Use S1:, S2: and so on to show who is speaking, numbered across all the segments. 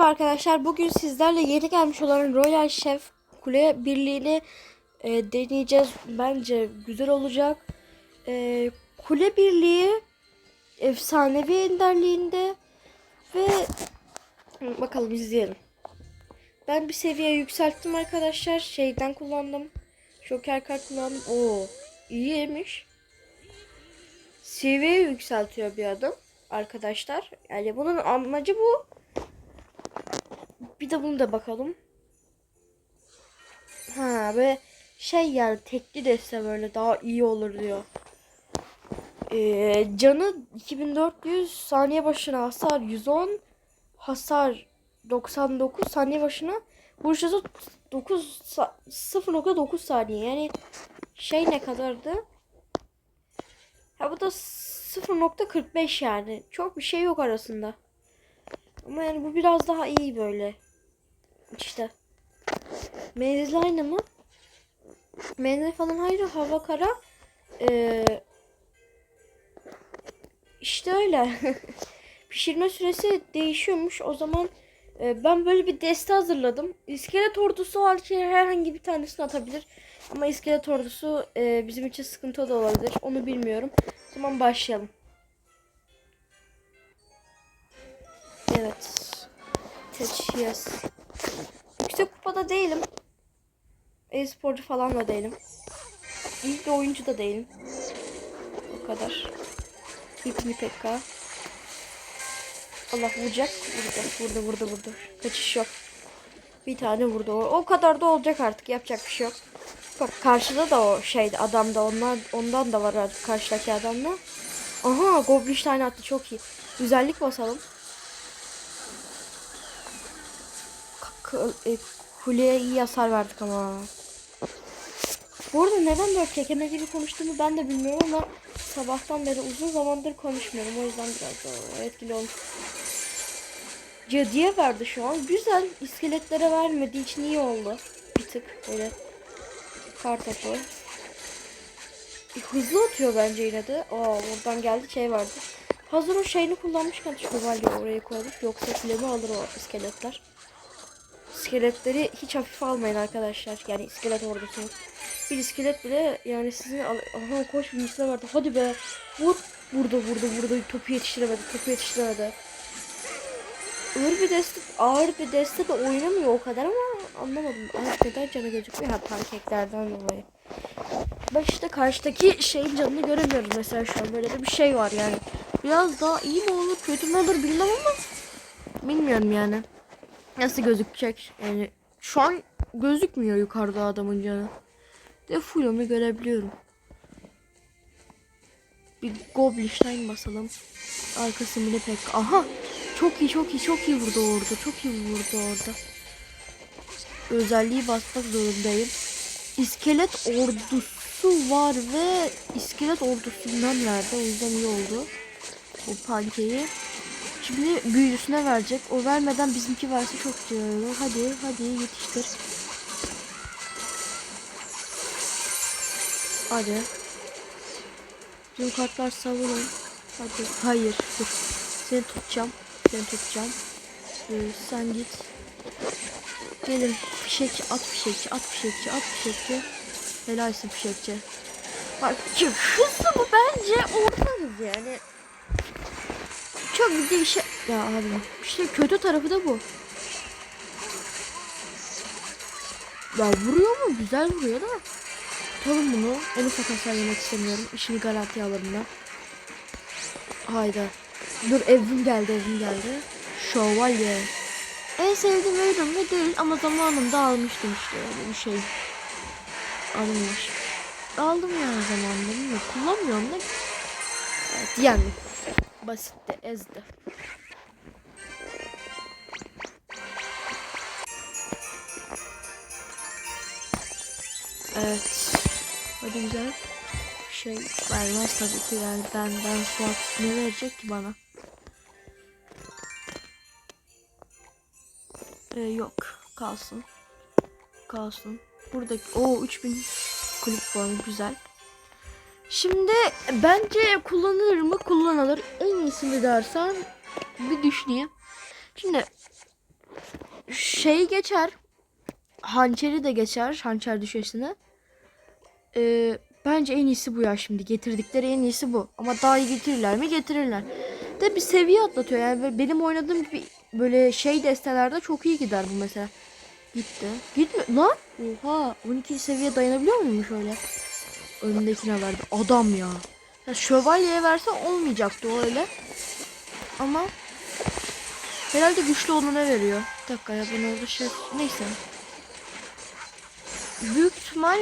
S1: Merhaba arkadaşlar. Bugün sizlerle yeni gelmiş olan Royal Chef Kule Birliği'ni e, deneyeceğiz. Bence güzel olacak. E, Kule Birliği efsanevi enderliğinde ve bakalım izleyelim. Ben bir seviye yükselttim arkadaşlar. Şeyden kullandım. Joker kart kullandım. Oo, iyiymiş. Seviye yükseltiyor bir adım arkadaşlar. Yani bunun amacı bu. Bir de bunu da bakalım. Ha ve şey yani tekli deste böyle daha iyi olur diyor. Ee, canı 2400 saniye başına hasar 110 hasar 99 saniye başına vuruş hızı 9 sa- 0.9 saniye yani şey ne kadardı? Ha bu da 0.45 yani. Çok bir şey yok arasında. Ama yani bu biraz daha iyi böyle. İşte. Menzil aynı mı? Menzil falan ayrı. Hava kara. Ee, işte öyle. Pişirme süresi değişiyormuş. O zaman e, ben böyle bir deste hazırladım. İskelet ordusu hariç herhangi bir tanesini atabilir. Ama iskelet ordusu e, bizim için sıkıntı da olabilir. Onu bilmiyorum. O zaman başlayalım. Evet. Seçiyoruz. Yüksek kupada değilim. E-sporcu falan da değilim. İyi bir oyuncu da değilim. O kadar. Hipni Pekka. Allah vuracak. Vurdu, vurdu, vurdu, vurdu. Kaçış yok. Bir tane vurdu. O, kadar da olacak artık. Yapacak bir şey yok. Bak karşıda da o şeydi adamda onlar ondan da var artık karşıdaki adamda. Aha Goblinstein attı çok iyi. Güzellik basalım. E, kuleye iyi hasar verdik ama. Bu arada neden kekeme gibi konuştuğumu ben de bilmiyorum ama sabahtan beri uzun zamandır konuşmuyorum. O yüzden biraz da etkili olmuş. Cadıya verdi şu an. Güzel. İskeletlere vermediği için iyi oldu. Bir tık böyle kartopu. E, hızlı atıyor bence yine de. Aa oradan geldi şey vardı. Hazır o şeyini kullanmışken şövalye oraya koyalım. Yoksa kulemi alır o iskeletler. İskeletleri hiç hafife almayın arkadaşlar. Yani iskelet ordusunu. Bir iskelet bile yani sizin al Aha koş bir misle vardı. Hadi be. Vur. Vurdu vurdu vurdu. Topu yetiştiremedi. Topu yetiştiremedi. Ağır bir deste, ağır bir deste de oynamıyor o kadar ama anlamadım. Ağır neden canı gözükmüyor? Ha pankeklerden dolayı. Ben işte karşıdaki şeyin canını göremiyoruz mesela şu an. Böyle de bir şey var yani. Biraz daha iyi mi olur kötü mü olur bilmem ama bilmiyorum yani. Nasıl gözükecek? Yani şu an gözükmüyor yukarıda adamın canı. De full görebiliyorum. Bir Goblinstein basalım. Arkası mini pek. Aha! Çok iyi çok iyi çok iyi vurdu orada. Çok iyi vurdu orada. Özelliği basmak zorundayım. İskelet ordusu var ve iskelet ordusundan verdi. O yüzden iyi oldu. O pankeyi. Şimdi büyücüsüne verecek. O vermeden bizimki verse çok olur. Hadi hadi yetiştir. Hadi. Tüm kartlar savurun. Hadi. Hayır. Dur. Seni tutacağım. Seni tutacağım. Ee, sen git. Gelin. Fişekçi at fişekçi. At fişekçi. At fişekçi. Helalsin fişekçi. Bak hızlı bu bence orta hız yani. Çok bir şey. Ya abi işte kötü tarafı da bu. Ya vuruyor mu? Güzel vuruyor da. Tutalım bunu. En ufak yemek istemiyorum. İşini garantiye alırım ben. Hayda. Dur evim geldi evim geldi. Şövalye. En sevdiğim evrim ve değil ama zamanında almıştım işte öyle bir şey. Alınmış. Aldım yani zamanında bilmiyorum. Kullanmıyorum da. Evet yani. Basitti ezdi. Evet. Hadi güzel. Şey vermez tabii ki yani benden Suat ne verecek ki bana? Ee, yok kalsın. Kalsın. Buradaki o 3000 kulüp puanı güzel. Şimdi bence kullanılır mı? Kullanılır. En iyisini dersen bir düşüneyim. Şimdi şey geçer. Hançeri de geçer. Hançer düşesini. Ee, bence en iyisi bu ya şimdi. Getirdikleri en iyisi bu. Ama daha iyi getirirler mi? Getirirler. De bir seviye atlatıyor. Yani benim oynadığım gibi böyle şey destelerde çok iyi gider bu mesela. Gitti. Gitme lan. Oha. 12 seviye dayanabiliyor muymuş öyle? Önündekine verdi. Adam ya. ya şövalyeye verse olmayacaktı o öyle. Ama herhalde güçlü olana veriyor. Bir dakika ya ben orada şey... Neyse. Büyük ihtimal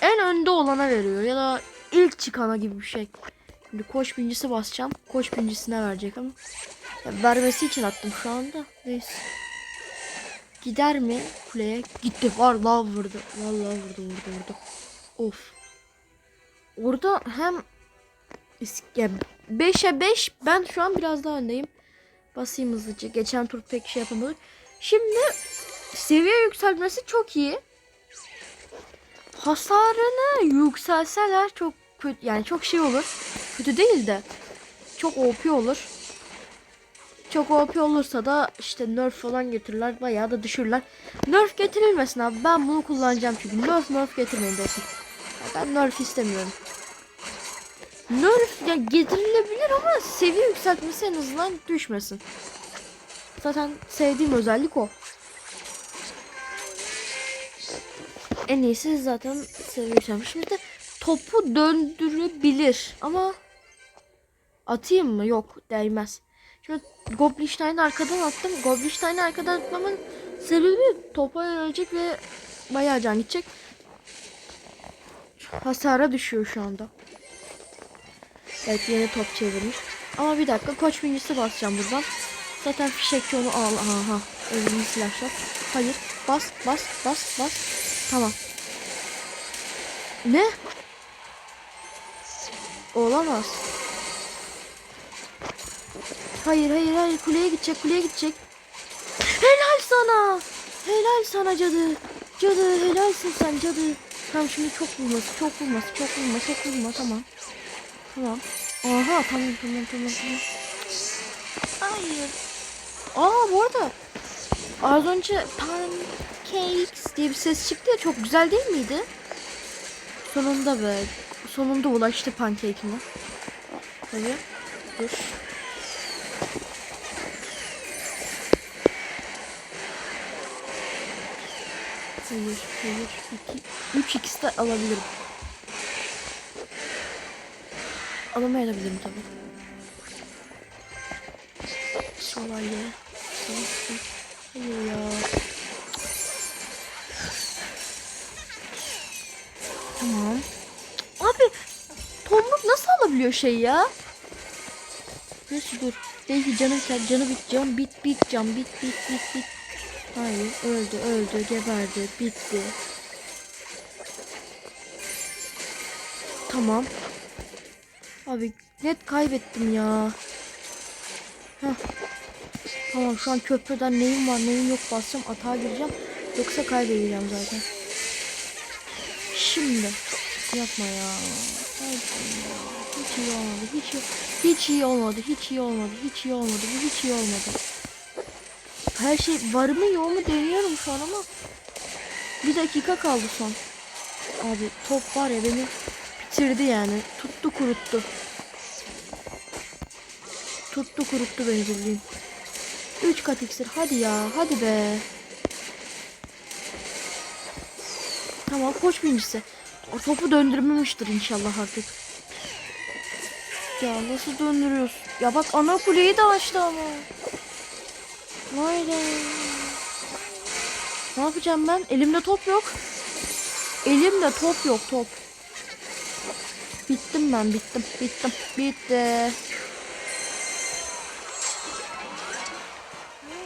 S1: en önde olana veriyor ya da ilk çıkana gibi bir şey. Şimdi koç bincisi basacağım. Koç bincisine verecek ama. Ya vermesi için attım şu anda. Neyse. Gider mi kuleye? Gitti. Var la vurdu. Vallahi vurdu vurdu vurdu. Of. Orada hem 5'e 5 ben şu an biraz daha öndeyim. Basayım hızlıca. Geçen tur pek şey yapamadık. Şimdi seviye yükselmesi çok iyi. Hasarını yükselseler çok kötü yani çok şey olur. Kötü değil de çok OP olur. Çok OP olursa da işte nerf falan getirirler bayağı da düşürürler. Nerf getirilmesin abi ben bunu kullanacağım çünkü nerf nerf getirmeyin dostum. Ya Ben nerf istemiyorum. Nerf ya getirilebilir ama seviye yükseltmesi en azından düşmesin. Zaten sevdiğim özellik o. En iyisi zaten seviye. Şimdi de topu döndürebilir ama atayım mı? Yok değmez. Şimdi Goblinstein'i arkadan attım. Goblinstein'i arkadan atmamın sebebi topa yönelecek ve bayağı can gidecek. Hasara düşüyor şu anda. Evet yeni top çevirmiş. Ama bir dakika koç bincisi basacağım buradan. Zaten fişekçi onu al. Aha. Ölümlü silahlar. Hayır. Bas bas bas bas. Tamam. Ne? Olamaz. Hayır hayır hayır kuleye gidecek kuleye gidecek. Helal sana. Helal sana cadı. Cadı helalsin sen cadı. Tamam şimdi çok vurması çok vurması çok vurma çok vurma tamam. Tamam. Aha tamam tamam tamam. Hayır. Aa bu arada az önce pancakes diye bir ses çıktı ya çok güzel değil miydi? Sonunda be. Sonunda ulaştı pancake'ine. Tabii. Dur. Hayır, hayır. İki, üç ikisi de alabilirim. Alamayabilirim tabii. Şövalye. Şövalye. Hayır ya. Tamam. Abi Tomruk nasıl alabiliyor şey ya? Neyse dur. Belki canı biter. Canı bit. Can bit bit. Can bit bit bit bit. Hayır öldü öldü geberdi bitti. Tamam. Abi net kaybettim ya. Heh. Tamam şu an köprüden neyim var neyim yok basacağım atağa gireceğim. Yoksa kaybedeceğim zaten. Şimdi yapma ya. Hiç iyi olmadı. Hiç iyi, hiç iyi olmadı. Hiç iyi olmadı. Hiç iyi olmadı. Bu hiç iyi olmadı. Her şey var mı yok mu deniyorum şu an ama bir dakika kaldı son. Abi top var ya beni bitirdi yani. Tuttu kuruttu. Tuttu kuruttu beni bildiğin. 3 kat iksir hadi ya hadi be. Tamam koç birincisi. O topu döndürmemiştir inşallah artık. Ya nasıl döndürüyorsun? Ya bak ana kuleyi de açtı ama. Vay be. Ne yapacağım ben? Elimde top yok. Elimde top yok top. Bittim ben bittim bittim bitti.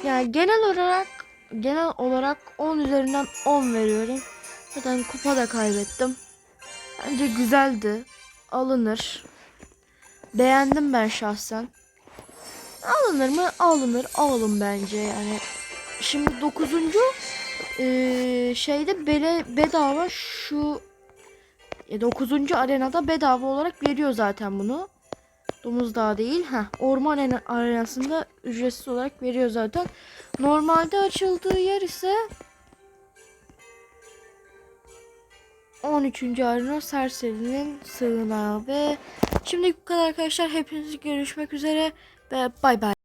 S1: Yani genel olarak genel olarak 10 üzerinden 10 veriyorum. Zaten kupa da kaybettim. Bence güzeldi. Alınır. Beğendim ben şahsen. Alınır mı? Alınır. Alalım bence yani. Şimdi 9. Ee, şeyde bele bedava şu 9. arenada bedava olarak veriyor zaten bunu. Domuz Dağı değil. Ha, orman en- arenasında ücretsiz olarak veriyor zaten. Normalde açıldığı yer ise 13. arena Serserinin sığınağı ve şimdi bu kadar arkadaşlar hepiniz görüşmek üzere ve bay bay.